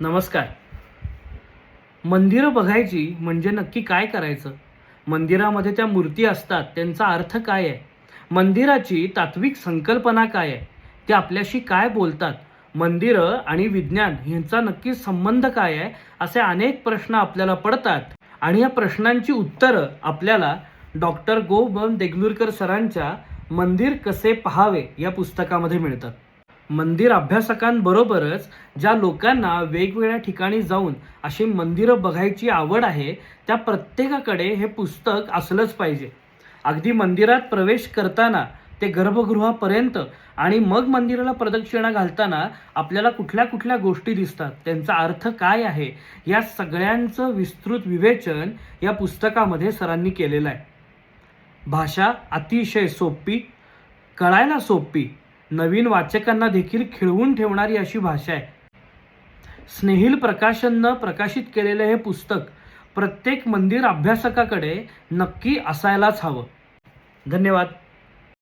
नमस्कार. मंदिरं बघायची म्हणजे नक्की काय करायचं? मंदिरामध्ये त्या मूर्ती असतात त्यांचा अर्थ काय आहे? मंदिराची तात्विक संकल्पना काय आहे? ते आपल्याशी काय बोलतात? मंदिरं आणि विज्ञान यांचा नक्की संबंध काय आहे? असे अनेक प्रश्न आपल्याला पडतात. आणि या प्रश्नांची उत्तरं आपल्याला डॉक्टर गो बन देगलूरकर सरांच्या मंदिर कसे पहावे या पुस्तकामध्ये मिळतात. मंदिर अभ्यासकांबरोबरच ज्या लोकांना वेगवेगळ्या ठिकाणी जाऊन अशी मंदिरं बघायची आवड आहे त्या प्रत्येकाकडे हे पुस्तक असलंच पाहिजे. अगदी मंदिरात प्रवेश करताना ते गर्भगृहापर्यंत आणि मग मंदिराला प्रदक्षिणा घालताना आपल्याला कुठल्या कुठल्या गोष्टी दिसतात त्यांचा अर्थ काय आहे या सगळ्यांचं विस्तृत विवेचन या पुस्तकामध्ये सरांनी केलेलं आहे. भाषा अतिशय सोपी कळायला सोपी नवीन वाचकांना देखील खिळवून ठेवणारी अशी भाषा आहे. स्नेहिल प्रकाशननं प्रकाशित केलेलं हे पुस्तक प्रत्येक मंदिर अभ्यासकाकडे नक्की असायलाच हवं. धन्यवाद.